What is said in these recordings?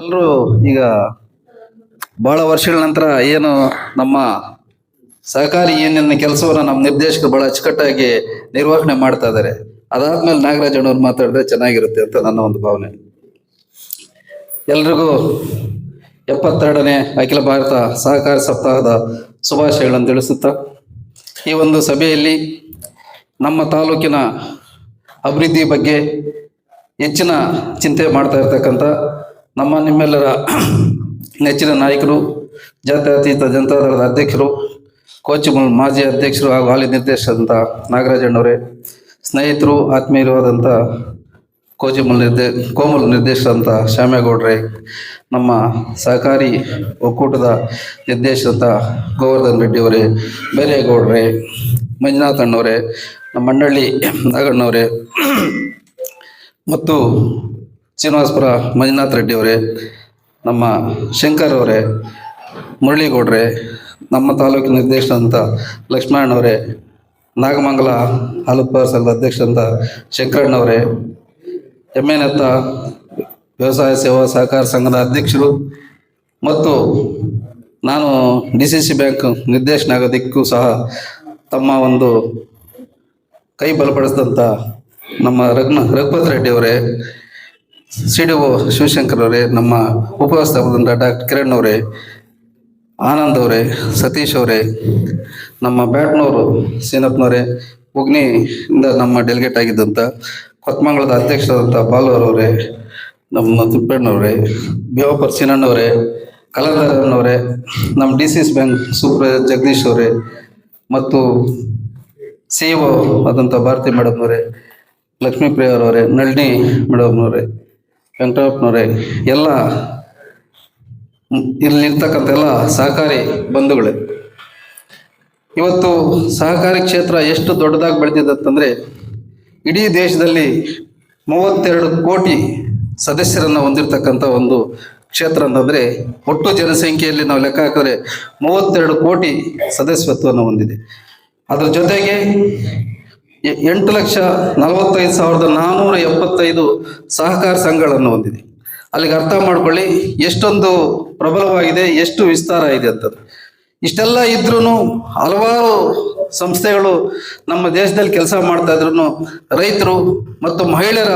ಎಲ್ಲರೂ ಈಗ ಬಹಳ ವರ್ಷಗಳ ನಂತರ ಏನು ನಮ್ಮ ಸಹಕಾರಿ ಯೂನಿಯನ್ ಕೆಲಸವನ್ನ ನಮ್ಮ ನಿರ್ದೇಶಕರು ಬಹಳ ಅಚ್ಚುಕಟ್ಟಾಗಿ ನಿರ್ವಹಣೆ ಮಾಡ್ತಾ ಇದ್ದಾರೆ. ಅದಾದ್ಮೇಲೆ ನಾಗರಾಜ್ ಅಣ್ಣವ್ರು ಮಾತಾಡಿದ್ರೆ ಚೆನ್ನಾಗಿರುತ್ತೆ ಅಂತ ನನ್ನ ಒಂದು ಭಾವನೆ. ಎಲ್ರಿಗೂ ಎಪ್ಪತ್ತೆರಡನೇ ಅಖಿಲ ಭಾರತ ಸಹಕಾರಿ ಸಪ್ತಾಹದ ಶುಭಾಶಯಗಳನ್ನು ತಿಳಿಸುತ್ತಾ, ಈ ಒಂದು ಸಭೆಯಲ್ಲಿ ನಮ್ಮ ತಾಲೂಕಿನ ಅಭಿವೃದ್ಧಿ ಬಗ್ಗೆ ಹೆಚ್ಚಿನ ಚಿಂತೆ ಮಾಡ್ತಾ ಇರ್ತಕ್ಕಂಥ ನಮ್ಮ ನಿಮ್ಮೆಲ್ಲರ ನೆಚ್ಚಿನ ನಾಯಕರು, ಜಾತ್ಯತೀತ ಜನತಾದಳದ ಅಧ್ಯಕ್ಷರು ಕೋಚಿಮುಲ್ ಮಾಜಿ ಅಧ್ಯಕ್ಷರು ಹಾಗೂ ಹಾಲಿ ನಿರ್ದೇಶಕ ನಾಗರಾಜಣ್ಣವರೇ ಸ್ನೇಹಿತರು ಆತ್ಮೀಯರಾದಂಥ ಕೋಚಿಮಲ್ ನಿರ್ದೇ, ಕೋಮಲ್ ನಿರ್ದೇಶಕಂತ ಶ್ಯಾಮೇಗೌಡ್ರೆ ನಮ್ಮ ಸಹಕಾರಿ ಒಕ್ಕೂಟದ ನಿರ್ದೇಶಕಂತ ಗೋವರ್ಧನ್ ರೆಡ್ಡಿ ಅವರೇ, ಬೇರೇಗೌಡ್ರೆ, ಮಂಜುನಾಥ್ ಅಣ್ಣವರೇ, ನಮ್ಮ ಮಂಡಳ್ಳಿ ನಾಗಣ್ಣವರೇ, ಮತ್ತು ಶ್ರೀನಿವಾಸಪುರ ಮಂಜುನಾಥ್ ರೆಡ್ಡಿ ಅವರೇ, ನಮ್ಮ ಶಂಕರ್ ಅವರೇ, ಮುರಳಿಗೌಡ್ರೆ, ನಮ್ಮ ತಾಲೂಕಿನ ಲಕ್ಷ್ಮಣ್ ಅವರೇ, ನಾಗಮಂಗಲ ಹಾಲುತ್ಪಾದ ಸಂಘದ ಅಧ್ಯಕ್ಷರಂತ ಶಂಕರಣ್ಣವರೇ ಎಮ್ಮೆನತ್ತ ವ್ಯವಸಾಯ ಸೇವಾ ಸಹಕಾರ ಸಂಘದ ಅಧ್ಯಕ್ಷರು ಮತ್ತು ನಾನು ಡಿ ಸಿ ಸಿ ಬ್ಯಾಂಕ್ ನಿರ್ದೇಶನ ಆಗೋದಕ್ಕೂ ಸಹ ತಮ್ಮ ಒಂದು ಕೈ ಬಲಪಡಿಸಿದಂಥ ನಮ್ಮ ರಘ್ನ ರಘುಪತ್ ರೆಡ್ಡಿ ಅವರೇ ಸಿ ಡಿ ಒ ಶಿವಶಂಕರ್ ಅವರೇ, ನಮ್ಮ ಉಪವ್ಯವಸ್ಥಾಪಕರಾದ ಡಾಕ್ಟರ್ ಕಿರಣ್ ಅವರೇ, ಆನಂದ್ ಅವರೇ, ಸತೀಶ್ ಅವರೇ, ನಮ್ಮ ಬ್ಯಾಟ್ನವರು ಸೀನಪ್ಪನವರೇ, ಉಗ್ನಿಯಿಂದ ನಮ್ಮ ಡೆಲಿಗೇಟ್ ಆಗಿದ್ದಂಥ ಕೊತ್ಮಂಗ್ಳದ ಅಧ್ಯಕ್ಷರಾದಂಥ ಬಾಲುವರವರೇ ನಮ್ಮ ತಿಪ್ಪಣ್ಣವರೇ ಬೇವಪರ್ ಸೀನಣ್ಣವರೇ ಅವರೇ ನಮ್ಮ D C bank super Jagadish ಅವರೇ ಮತ್ತು ಸಿ ಒ ಆದಂಥ ಭಾರತಿ ಮೇಡಮ್ನವರೇ, ಲಕ್ಷ್ಮೀಪ್ರಿಯ ನಳಿನಿ ಮೇಡಮ್ನವರೇ. ವೆಂಕಟಪ್ಪನವರೇ ಎಲ್ಲ ಇಲ್ಲಿ ಇಲ್ಲಿರ್ತಕ್ಕಂಥ ಎಲ್ಲ ಸಹಕಾರಿ ಬಂಧುಗಳೇ, ಇವತ್ತು ಸಹಕಾರಿ ಕ್ಷೇತ್ರ ಎಷ್ಟು ದೊಡ್ಡದಾಗಿ ಬೆಳೆದಿದೆ ಅಂತಂದ್ರೆ, ಇಡೀ ದೇಶದಲ್ಲಿ ಮೂವತ್ತೆರಡು ಕೋಟಿ ಸದಸ್ಯರನ್ನ ಹೊಂದಿರತಕ್ಕಂಥ ಒಂದು ಕ್ಷೇತ್ರ ಅಂತಂದ್ರೆ, ಒಟ್ಟು ಜನಸಂಖ್ಯೆಯಲ್ಲಿ ನಾವು ಲೆಕ್ಕ ಹಾಕಿದ್ರೆ ಮೂವತ್ತೆರಡು ಕೋಟಿ ಸದಸ್ಯತ್ವವನ್ನು ಹೊಂದಿದೆ. ಅದರ ಜೊತೆಗೆ ಎಂಟು ಲಕ್ಷ ನಲವತ್ತೈದು ಸಾವಿರದ ನಾನ್ನೂರ ಎಪ್ಪತ್ತೈದು ಸಹಕಾರ ಸಂಘಗಳನ್ನು ಹೊಂದಿದೆ. ಅಲ್ಲಿಗೆ ಅರ್ಥ ಮಾಡ್ಕೊಳ್ಳಿ, ಎಷ್ಟೊಂದು ಪ್ರಬಲವಾಗಿದೆ, ಎಷ್ಟು ವಿಸ್ತಾರ ಇದೆ ಅಂತದ್ದು. ಇಷ್ಟೆಲ್ಲ ಇದ್ರೂ ಹಲವಾರು ಸಂಸ್ಥೆಗಳು ನಮ್ಮ ದೇಶದಲ್ಲಿ ಕೆಲಸ ಮಾಡ್ತಾ ಇದ್ರು ರೈತರು ಮತ್ತು ಮಹಿಳೆಯರ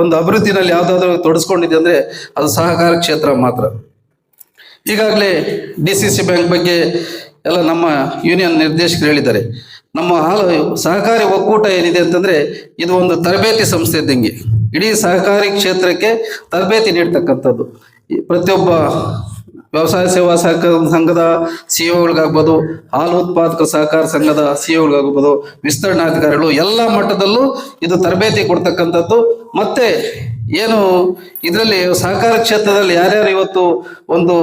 ಒಂದು ಅಭಿವೃದ್ಧಿನಲ್ಲಿ ಯಾವುದಾದ್ರೂ ತೊಡಸ್ಕೊಂಡಿದೆ ಅಂದ್ರೆ ಅದು ಸಹಕಾರ ಕ್ಷೇತ್ರ ಮಾತ್ರ. ಈಗಾಗಲೇ ಡಿ ಸಿ ಸಿ ಬ್ಯಾಂಕ್ ಬಗ್ಗೆ ಎಲ್ಲ ನಮ್ಮ ಯೂನಿಯನ್ ನಿರ್ದೇಶಕರು ಹೇಳಿದ್ದಾರೆ. ನಮ್ಮ ಹಾಲು ಸಹಕಾರಿ ಒಕ್ಕೂಟ ಏನಿದೆ ಅಂತಂದ್ರೆ ಇದು ಒಂದು ತರಬೇತಿ ಸಂಸ್ಥೆ ಇದ್ದಂಗೆ. ಇಡೀ ಸಹಕಾರಿ ಕ್ಷೇತ್ರಕ್ಕೆ ತರಬೇತಿ ನೀಡ್ತಕ್ಕಂಥದ್ದು. ಪ್ರತಿಯೊಬ್ಬ ವ್ಯವಸಾಯ ಸೇವಾ ಸಹಕಾರ ಸಂಘದ ಸಿಇಒಗಳಿಗಾಗ್ಬೋದು, ಹಾಲು ಉತ್ಪಾದಕ ಸಹಕಾರ ಸಂಘದ ಸಿಇಒಗಳಿಗಾಗ್ಬೋದು ವಿಸ್ತರಣಾಧಿಕಾರಿಗಳು ಎಲ್ಲ ಮಟ್ಟದಲ್ಲೂ ಇದು ತರಬೇತಿ ಕೊಡ್ತಕ್ಕಂಥದ್ದು. ಮತ್ತೆ ಏನು ಇದರಲ್ಲಿ ಸಹಕಾರ ಕ್ಷೇತ್ರದಲ್ಲಿ ಯಾರ್ಯಾರು ಇವತ್ತು ಒಂದು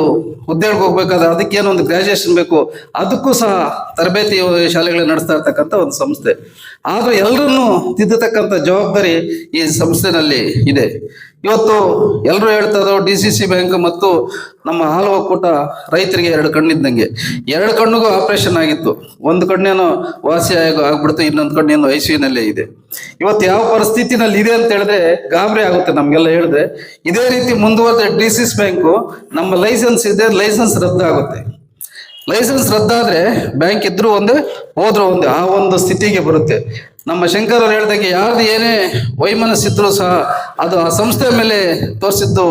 ಹುದ್ದೆಗೆ ಹೋಗ್ಬೇಕಾದ್ರೆ ಅದಕ್ಕೇನು ಒಂದು ಗ್ರಾಜುಯೇಷನ್ ಬೇಕು, ಅದಕ್ಕೂ ಸಹ ತರಬೇತಿ ಶಾಲೆಗಳನ್ನ ನಡೆಸ್ತಾ ಇರ್ತಕ್ಕಂಥ ಒಂದು ಸಂಸ್ಥೆ. ಆದ್ರೆ ಎಲ್ಲರನ್ನೂ ತಿದ್ದತಕ್ಕಂಥ ಜವಾಬ್ದಾರಿ ಈ ಸಂಸ್ಥೆನಲ್ಲಿ ಇದೆ. ಇವತ್ತು ಎಲ್ಲರೂ ಹೇಳ್ತಾ ಇದ್ರು, ಡಿ ಸಿ ಸಿ ಬ್ಯಾಂಕ್ ಮತ್ತು ನಮ್ಮ ಹಾಲು ಒಕ್ಕೂಟ ರೈತರಿಗೆ ಎರಡು ಕಣ್ಣಿದ್ದಂಗೆ. ಎರಡು ಕಣ್ಣಿಗೂ ಆಪರೇಷನ್ ಆಗಿತ್ತು. ಒಂದು ಕಣ್ಣೇನೋ ವಾಸಿ ಆಗೋ ಆಗ್ಬಿಡ್ತು, ಇನ್ನೊಂದು ಕಣ್ಣೇನು ಐ ಸಿ ನಲ್ಲೇ ಇದೆ. ಇವತ್ತು ಯಾವ ಪರಿಸ್ಥಿತಿನಲ್ಲಿ ಇದೆ ಅಂತ ಹೇಳಿದ್ರೆ ಗಾಬರಿ ಆಗುತ್ತೆ ನಮ್ಗೆಲ್ಲ ಹೇಳಿದ್ರೆ. ಇದೇ ರೀತಿ ಮುಂದುವರೆದ ಡಿ ಸಿ ಸಿ ಬ್ಯಾಂಕು ನಮ್ಮ ಲೈಸೆನ್ಸ್ ಇದೆ ಲೈಸೆನ್ಸ್ ರದ್ದಾಗುತ್ತೆ. ಲೈಸೆನ್ಸ್ ರದ್ದಾದ್ರೆ ಬ್ಯಾಂಕ್ ಇದ್ರು ಒಂದೇ, ಹೋದ್ರು ಒಂದೇ, ಆ ಒಂದು ಸ್ಥಿತಿಗೆ ಬರುತ್ತೆ. ನಮ್ಮ ಶಂಕರ್ ಅವ್ರು ಹೇಳ್ದಂಗೆ ಯಾರ್ದು ಏನೇ ವೈಮನಸ್ಸಿದ್ರು ಸಹ ಅದು ಆ ಸಂಸ್ಥೆ ಮೇಲೆ ತೋರಿಸಿದ್ದು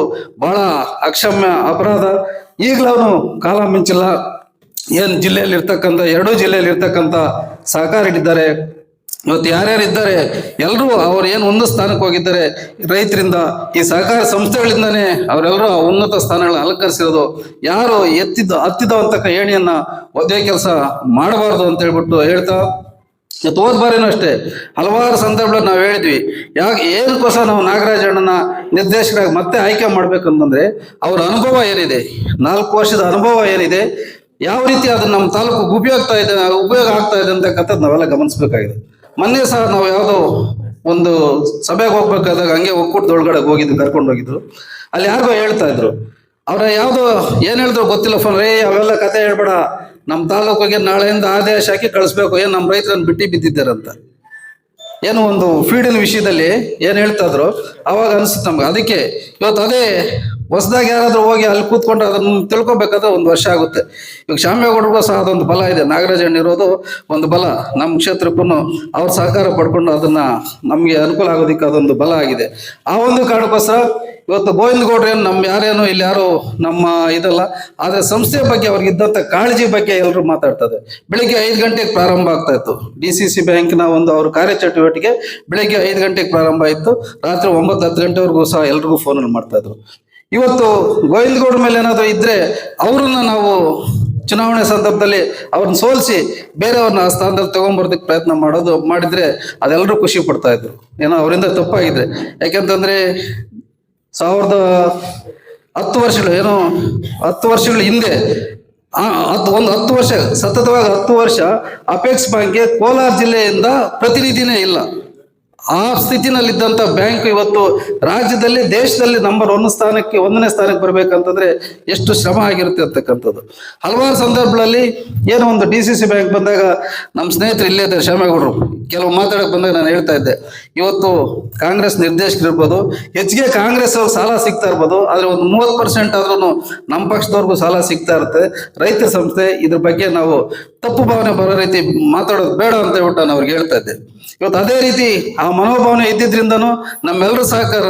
ಬಹಳ ಅಕ್ಷಮ್ಯ ಅಪರಾಧ. ಈಗಲೂ ಕಾಲ ಮಿಂಚಿಲ್ಲ. ಏನ್ ಜಿಲ್ಲೆಯಲ್ಲಿ ಇರ್ತಕ್ಕಂಥ ಎರಡೂ ಜಿಲ್ಲೆಯಲ್ಲಿ ಇರ್ತಕ್ಕಂಥ ಸಹಕಾರಿಗಳಿದ್ದಾರೆ. ಇವತ್ತು ಯಾರ್ಯಾರು ಇದ್ದಾರೆ ಎಲ್ಲರೂ ಅವ್ರು ಏನು ಉನ್ನತ ಸ್ಥಾನಕ್ಕೆ ಹೋಗಿದ್ದಾರೆ, ರೈತರಿಂದ, ಈ ಸಹಕಾರ ಸಂಸ್ಥೆಗಳಿಂದನೇ ಅವರೆಲ್ಲರೂ ಉನ್ನತ ಸ್ಥಾನಗಳನ್ನ ಅಲಂಕರಿಸಿರೋದು. ಯಾರು ಎತ್ತಿದ್ದ ಹತ್ತಿದವಂತಕ್ಕ ಏಣಿಯನ್ನ ಒದ್ದೆ ಕೆಲಸ ಮಾಡಬಾರ್ದು ಅಂತ ಹೇಳ್ಬಿಟ್ಟು ಹೇಳ್ತಾ ಹೋದ ಬಾರಿನೂ ಅಷ್ಟೇ, ಹಲವಾರು ಸಂದರ್ಭದಲ್ಲಿ ನಾವು ಹೇಳಿದ್ವಿ. ಯಾಕೆ ಏನಕ್ಕೋಸ್ಕರ ನಾವು ನಾಗರಾಜ ಅಣ್ಣನ ನಿರ್ದೇಶಕರಾಗಿ ಮತ್ತೆ ಆಯ್ಕೆ ಮಾಡ್ಬೇಕಂತಂದ್ರೆ, ಅವ್ರ ಅನುಭವ ಏನಿದೆ, ನಾಲ್ಕು ವರ್ಷದ ಅನುಭವ ಏನಿದೆ, ಯಾವ ರೀತಿ ಅದು ನಮ್ಮ ತಾಲೂಕು ಉಪಯೋಗ ಇದೆ, ಉಪಯೋಗ ಆಗ್ತಾ ಇದೆ ಅಂತಕ್ಕಂಥದ್ದು ನಾವೆಲ್ಲ ಗಮನಿಸಬೇಕಾಗಿದೆ. ಮೊನ್ನೆ ಸಹ ನಾವು ಯಾವುದೋ ಒಂದು ಸಭೆಗೆ ಹೋಗ್ಬೇಕಾದಾಗ ಹಂಗೆ ಒಕ್ಕೂಟದೊಳಗಡೆ ಹೋಗಿದ್ದು, ಕರ್ಕೊಂಡು ಹೋಗಿದ್ರು. ಅಲ್ಲಿ ಯಾರಿಗೋ ಹೇಳ್ತಾ ಇದ್ರು. ಅವ್ರ ಯಾವುದೋ ಏನ್ ಹೇಳಿದ್ರು ಗೊತ್ತಿಲ್ಲ ಫೋನ್ ರೇ ಅವೆಲ್ಲ ಕತೆ ಹೇಳ್ಬೇಡ. ನಮ್ಮ ತಾಲೂಕಿಗೆ ನಾಳೆಯಿಂದ ಆದೇಶ ಹಾಕಿ ಕಳಿಸ್ಬೇಕು. ಏನು ನಮ್ಮ ರೈತರನ್ನು ಬಿಟ್ಟಿ ಬಿದ್ದಿದ್ದಾರಂತ ಏನು ಒಂದು ಫೀಡಿನ ವಿಷಯದಲ್ಲಿ ಏನು ಹೇಳ್ತಾ ಇದ್ರು. ಅವಾಗ ಅನ್ಸುತ್ತೆ ನಮ್ಗೆ. ಅದಕ್ಕೆ ಇವತ್ತು ಅದೇ ಹೊಸದಾಗಿ ಯಾರಾದರೂ ಹೋಗಿ ಅಲ್ಲಿ ಕೂತ್ಕೊಂಡು ಅದನ್ನ ತಿಳ್ಕೊಬೇಕಾದ್ರೆ ಒಂದು ವರ್ಷ ಆಗುತ್ತೆ. ಇವಾಗ ಶಾಮ್ಯಗೌಡರಿಗೂ ಸಹ ಅದೊಂದು ಬಲ ಇದೆ. ನಾಗರಾಜಣ್ಣ ಇರೋದು ಒಂದು ಬಲ. ನಮ್ಮ ಕ್ಷೇತ್ರಕ್ಕೂ ಅವ್ರ ಸಹಕಾರ ಪಡ್ಕೊಂಡು ಅದನ್ನ ನಮಗೆ ಅನುಕೂಲ ಆಗೋದಕ್ಕೆ ಅದೊಂದು ಬಲ ಆಗಿದೆ. ಆ ಒಂದು ಕಾರಣಕ್ಕೋಸ್ಕರ ಇವತ್ತು ಗೋವಿಂದ ಗೌಡ್ರು ಏನು ನಮ್ಮ ಯಾರೇನು ಇಲ್ಲಿ ಯಾರು ನಮ್ಮ ಇದಲ್ಲ. ಆದ್ರೆ ಸಂಸ್ಥೆ ಬಗ್ಗೆ ಅವ್ರಿಗೆ ಇದ್ದಂತ ಕಾಳಜಿ ಬಗ್ಗೆ ಎಲ್ಲರೂ ಮಾತಾಡ್ತಾರೆ. ಬೆಳಿಗ್ಗೆ ಐದು ಗಂಟೆಗೆ ಪ್ರಾರಂಭ ಆಗ್ತಾ ಇತ್ತು. ಡಿ ಸಿ ಸಿ ಬ್ಯಾಂಕ್ನ ಒಂದು ಅವ್ರ ಕಾರ್ಯಚಟುವಟಿಕೆ ಬೆಳಿಗ್ಗೆ ಐದು ಗಂಟೆಗೆ ಪ್ರಾರಂಭ ಆಯಿತು. ರಾತ್ರಿ ಒಂಬತ್ತು ಹತ್ತು ಗಂಟೆವರೆಗೂ ಸಹ ಎಲ್ರಿಗೂ ಫೋನಲ್ಲಿ ಮಾಡ್ತಾ ಇದ್ರು. ಇವತ್ತು ಗೋವಿಂದ ಗೌಡ್ರ ಮೇಲೆ ಏನಾದರೂ ಇದ್ರೆ ಅವರನ್ನು ನಾವು ಚುನಾವಣೆ ಸಂದರ್ಭದಲ್ಲಿ ಅವ್ರನ್ನ ಸೋಲಿಸಿ ಬೇರೆಯವ್ರನ್ನ ಆ ಸ್ಥಾನದಲ್ಲಿ ತಗೊಂಬರೋದಕ್ಕೆ ಪ್ರಯತ್ನ ಮಾಡೋದು, ಮಾಡಿದ್ರೆ ಅದೆಲ್ಲರೂ ಖುಷಿ ಪಡ್ತಾ ಇದ್ರು. ಏನೋ ಅವರಿಂದ ತಪ್ಪಾಗಿದ್ರೆ. ಯಾಕೆಂತಂದ್ರೆ ಸಾವಿರದ ಹತ್ತು ವರ್ಷಗಳು, ಏನೋ ಹತ್ತು ವರ್ಷಗಳ ಹಿಂದೆ ಹತ್ತು, ಒಂದು ಹತ್ತು ವರ್ಷ, ಸತತವಾಗಿ ಹತ್ತು ವರ್ಷ ಅಪೆಕ್ಸ್ ಬ್ಯಾಂಕ್ಗೆ ಕೋಲಾರ ಜಿಲ್ಲೆಯಿಂದ ಪ್ರತಿನಿಧಿನೇ ಇಲ್ಲ. ಆ ಸ್ಥಿತಿನಲ್ಲಿದ್ದಂಥ ಬ್ಯಾಂಕ್ ಇವತ್ತು ರಾಜ್ಯದಲ್ಲಿ, ದೇಶದಲ್ಲಿ ನಂಬರ್ ಒನ್ ಸ್ಥಾನಕ್ಕೆ, ಒಂದನೇ ಸ್ಥಾನಕ್ಕೆ ಬರ್ಬೇಕಂತಂದ್ರೆ ಎಷ್ಟು ಶ್ರಮ ಆಗಿರುತ್ತೆ ಅಂತಕ್ಕಂಥದ್ದು ಹಲವಾರು ಸಂದರ್ಭಗಳಲ್ಲಿ ಏನೋ ಒಂದು ಡಿ ಸಿ ಸಿ ಬ್ಯಾಂಕ್ ಬಂದಾಗ ನಮ್ಮ ಸ್ನೇಹಿತರು ಇಲ್ಲೇ ಇದ್ದಾರೆ, ಶ್ಯಾಮೇಗೌಡರು. ಕೆಲವು ಮಾತಾಡಕ್ಕೆ ಬಂದಾಗ ನಾನು ಹೇಳ್ತಾ ಇದ್ದೆ ಇವತ್ತು ಕಾಂಗ್ರೆಸ್ ನಿರ್ದೇಶಕರು ಇರ್ಬೋದು, ಹೆಚ್ಚಿಗೆ ಕಾಂಗ್ರೆಸ್ ಅವ್ರಿಗೆ ಸಾಲ ಸಿಗ್ತಾ ಇರ್ಬೋದು, ಆದ್ರೆ ಒಂದು ಮೂವತ್ತು ಪರ್ಸೆಂಟ್ ಆದ್ರೂ ನಮ್ಮ ಪಕ್ಷದವ್ರಿಗೂ ಸಾಲ ಸಿಗ್ತಾ ಇರುತ್ತೆ. ರೈತ ಸಂಸ್ಥೆ ಇದ್ರ ಬಗ್ಗೆ ನಾವು ತಪ್ಪು ಭಾವನೆ ಬರೋ ರೀತಿ ಮಾತಾಡೋದು ಬೇಡ ಅಂತ ಹೇಳ್ಬಿಟ್ಟು ನಾನು ಅವ್ರಿಗೆ ಹೇಳ್ತಾ ಇದ್ದೆ. ಇವತ್ತು ಅದೇ ರೀತಿ ಆ ಮನೋಭಾವನೆ ಇದ್ದಿದ್ರಿಂದನೂ ನಮ್ಮೆಲ್ಲರ ಸಹಕಾರ,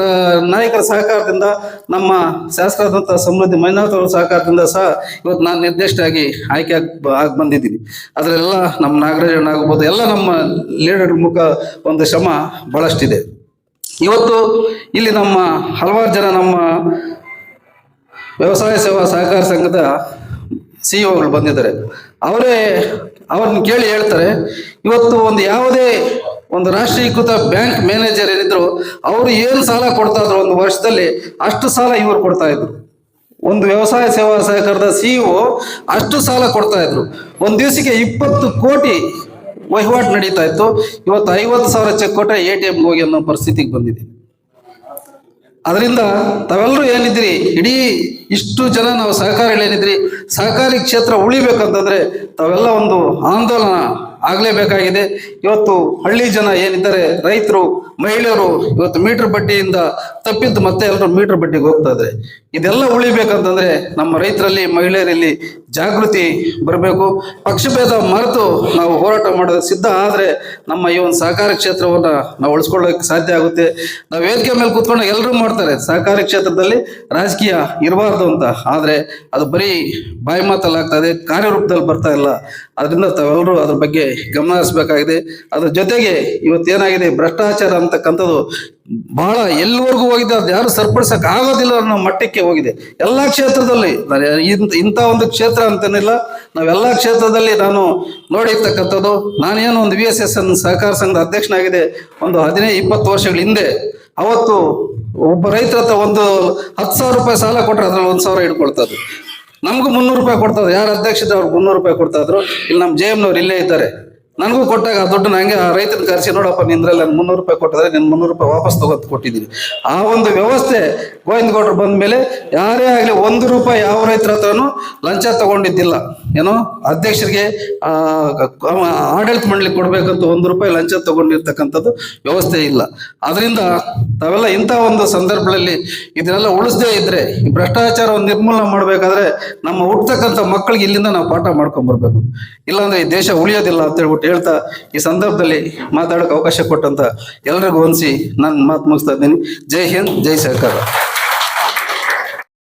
ನಾಯಕರ ಸಹಕಾರದಿಂದ, ನಮ್ಮ ಶಾಸಕರಾದಂಥ ಸಮೃದ್ಧಿ ಮಂಜುನಾಥ್ ಅವರ ಸಹಕಾರದಿಂದ ಸಹ ಇವತ್ತು ನಾನು ನಿರ್ದೇಶನಾಗಿ ಆಯ್ಕೆ ಆಗಿ ಆಗಿ ಬಂದಿದ್ದೀನಿ. ಅದರೆಲ್ಲ ನಮ್ಮ ನಾಗರಾಜಣ್ಣ ಆಗ್ಬೋದು, ಎಲ್ಲ ನಮ್ಮ ಲೀಡರ್ ಮುಖ ಒಂದು ಶ್ರಮ ಬಹಳಷ್ಟಿದೆ. ಇವತ್ತು ಇಲ್ಲಿ ನಮ್ಮ ಹಲವಾರು ಜನ ನಮ್ಮ ವ್ಯವಸಾಯ ಸೇವಾ ಸಹಕಾರ ಸಂಘದ ಸಿಇಒಗಳು ಬಂದಿದ್ದಾರೆ. ಅವರೇ ಅವ್ರನ್ನ ಕೇಳಿ ಹೇಳ್ತಾರೆ, ಇವತ್ತು ಒಂದು ಯಾವುದೇ ಒಂದು ರಾಷ್ಟ್ರೀಕೃತ ಬ್ಯಾಂಕ್ ಮ್ಯಾನೇಜರ್ ಏನಿದ್ರು ಅವರು ಏನು ಸಾಲ ಕೊಡ್ತಾ ಇದ್ರು ಒಂದು ವರ್ಷದಲ್ಲಿ ಅಷ್ಟು ಸಾಲ ಇವರು ಕೊಡ್ತಾ ಇದ್ರು. ಒಂದು ವ್ಯವಸಾಯ ಸೇವಾ ಸಹಕಾರದ ಸಿಇಒ ಅಷ್ಟು ಸಾಲ ಕೊಡ್ತಾ ಇದ್ರು. ಒಂದು ದಿವಸಕ್ಕೆ ಇಪ್ಪತ್ತು ಕೋಟಿ ವಹಿವಾಟು ನಡೀತಾ ಇತ್ತು. ಇವತ್ತು ಐವತ್ತು ಸಾವಿರ ಚೆಕ್ ಕೊಟ್ಟರೆ ಎ ಟಿ ಎಮ್ಗೆ ಹೋಗಿ ಅನ್ನೋ ಪರಿಸ್ಥಿತಿಗೆ ಬಂದಿದೆ. ಅದರಿಂದ ತಾವೆಲ್ಲರೂ ಏನಿದ್ರಿ ಇಡೀ ಇಷ್ಟು ಜನ ನಾವು ಸಹಕಾರಿಗಳೇನಿದ್ರಿ? ಸಹಕಾರಿ ಕ್ಷೇತ್ರ ಉಳಿಬೇಕಂತಂದ್ರೆ ತಾವೆಲ್ಲ ಒಂದು ಆಂದೋಲನ ಆಗಲೇಬೇಕಾಗಿದೆ. ಇವತ್ತು ಹಳ್ಳಿ ಜನ ಏನಿದ್ದಾರೆ, ರೈತರು, ಮಹಿಳೆಯರು ಇವತ್ತು ಮೀಟರ್ ಬಡ್ಡಿಯಿಂದ ತಪ್ಪಿದ್ದು ಮತ್ತೆ ಎಲ್ಲರೂ ಮೀಟರ್ ಬಡ್ಡಿಗೆ ಹೋಗ್ತಾ ಇದ್ದಾರೆ. ಇದೆಲ್ಲ ಉಳಿಬೇಕಂತಂದ್ರೆ ನಮ್ಮ ರೈತರಲ್ಲಿ, ಮಹಿಳೆಯರಲ್ಲಿ ಜಾಗೃತಿ ಬರಬೇಕು. ಪಕ್ಷಭೇದ ಮರೆತು ನಾವು ಹೋರಾಟ ಮಾಡೋದು ಸಿದ್ಧ ಆದರೆ ನಮ್ಮ ಈ ಒಂದು ಸಹಕಾರಿ ಕ್ಷೇತ್ರವನ್ನ ನಾವು ಉಳಿಸ್ಕೊಳ್ಳೋಕೆ ಸಾಧ್ಯ ಆಗುತ್ತೆ. ನಾವು ವೇದಿಕೆ ಮೇಲೆ ಕೂತ್ಕೊಂಡು ಎಲ್ಲರೂ ಮಾಡ್ತಾರೆ. ಸಹಕಾರಿ ಕ್ಷೇತ್ರದಲ್ಲಿ ರಾಜಕೀಯ ಇರಬಾರ್ದು. ಅಂತ. ಆದರೆ ಅದು ಬರೀ ಬಾಯಿ ಮಾತಲ್ಲಾಗ್ತದೆ ಕಾರ್ಯರೂಪದಲ್ಲಿ ಬರ್ತಾ ಇಲ್ಲ. ಅದರಿಂದ ತಾವೆಲ್ಲರೂ ಅದ್ರ ಬಗ್ಗೆ ಗಮನ ಹರಿಸಬೇಕಾಗಿದೆ. ಅದ್ರ ಜೊತೆಗೆ ಇವತ್ತೇನಾಗಿದೆ, ಭ್ರಷ್ಟಾಚಾರ ಅಂತಕ್ಕಂಥದ್ದು ಬಹಳ ಎಲ್ಲಿವರೆಗೂ ಹೋಗಿದೆ. ಅದು ಯಾರು ಸರಿಪಡಿಸಕ್ ಆಗೋದಿಲ್ಲ ಅನ್ನೋ ಮಟ್ಟಕ್ಕೆ ಹೋಗಿದೆ. ಎಲ್ಲಾ ಕ್ಷೇತ್ರದಲ್ಲಿ ಇಂಥ ಒಂದು ಕ್ಷೇತ್ರ ಅಂತೇನಿಲ್ಲ. ನಾವೆಲ್ಲ ಕ್ಷೇತ್ರದಲ್ಲಿ ನಾನು ನೋಡಿರ್ತಕ್ಕಂಥದ್ದು, ನಾನೇನು ಒಂದು ವಿ ಎಸ್ ಎಸ್ ಎನ್ ಸಹಕಾರ ಸಂಘದ ಅಧ್ಯಕ್ಷನಾಗಿದೆ, ಒಂದು ಹದಿನೈದು, ಇಪ್ಪತ್ತು ವರ್ಷಗಳ ಹಿಂದೆ, ಅವತ್ತು ಒಬ್ಬ ರೈತರ ಹತ್ರ ಒಂದು ಹತ್ತು ಸಾವಿರ ರೂಪಾಯಿ ಸಾಲ ಕೊಟ್ರೆ ಅದ್ರಲ್ಲಿ ಒಂದು ಸಾವಿರ ಇಟ್ಕೊಳ್ತಾ ಇದ್ರು ನಮಗೂ ಮುನ್ನೂರು ರೂಪಾಯಿ ಕೊಡ್ತದೆ. ಯಾರು ಅಧ್ಯಕ್ಷತೆ ಅವ್ರಿಗೆ ಮುನ್ನೂರು ರೂಪಾಯಿ ಕೊಡ್ತಾ ಇದ್ರು? ಇಲ್ಲಿ ನಮ್ಮ ಜೆ ಎಮ್ನವ್ರು ಇಲ್ಲೇ ಇದ್ದಾರೆ. ನನಗೂ ಕೊಟ್ಟಾಗ ಆ ದುಡ್ಡು ನಂಗೆ ಆ ರೈತನ ಕರೆಸಿ, ನೋಡಪ್ಪ ನಿಂದ್ರಲ್ಲಿ ನಾನು ಮುನ್ನೂರು ರೂಪಾಯಿ ಕೊಟ್ಟಿದ್ರೆ ನಿನ್ನ ಮುನ್ನೂರು ರೂಪಾಯಿ ವಾಪಸ್ ತಗೋತ್ ಕೊಟ್ಟಿದ್ದೀನಿ ಆ ಒಂದು ವ್ಯವಸ್ಥೆ ಗೋವಿಂದ ಗೌಡ್ರು ಬಂದ ಮೇಲೆ ಯಾರೇ ಆಗಲಿ ಒಂದು ರೂಪಾಯಿ ಯಾವ ರೈತರ ಹತ್ರನೂ ಲಂಚ ತಗೊಂಡಿದ್ದಿಲ್ಲ. ಏನೋ ಅಧ್ಯಕ್ಷರಿಗೆ ಆಡಳಿತ ಮಂಡಳಿ ಕೊಡ್ಬೇಕಂತ ಒಂದು ರೂಪಾಯಿ ಲಂಚ ತಗೊಂಡಿರ್ತಕ್ಕಂಥದ್ದು ವ್ಯವಸ್ಥೆ ಇಲ್ಲ. ಅದರಿಂದ ತಾವೆಲ್ಲ ಇಂಥ ಒಂದು ಸಂದರ್ಭದಲ್ಲಿ ಇದನ್ನೆಲ್ಲ ಉಳಿಸದೇ ಇದ್ರೆ, ಈ ಭ್ರಷ್ಟಾಚಾರವನ್ನು ನಿರ್ಮೂಲನೆ ಮಾಡಬೇಕಾದ್ರೆ ನಮ್ಮ ಹುಟ್ಟತಕ್ಕಂಥ ಮಕ್ಕಳಿಗೆ ಇಲ್ಲಿಂದ ನಾವು ಪಾಠ ಮಾಡ್ಕೊಂಡ್ ಬರ್ಬೇಕು ಇಲ್ಲಾಂದ್ರೆ ಈ ದೇಶ ಉಳಿಯೋದಿಲ್ಲ ಅಂತ ಹೇಳ್ಬಿಟ್ಟು ಹೇಳ್ತಾ ಈ ಸಂದರ್ಭದಲ್ಲಿ ಮಾತಾಡೋಕೆ ಅವಕಾಶ ಕೊಟ್ಟಂತ ಎಲ್ಲರಿಗೂ ಹೊಂದಿಸಿ ನಾನು ಮಾತು ಮುಗಿಸ್ತಾ ಇದ್ದೀನಿ. ಜೈ ಹಿಂದ್, ಜೈ ಸರ್ಕಾರ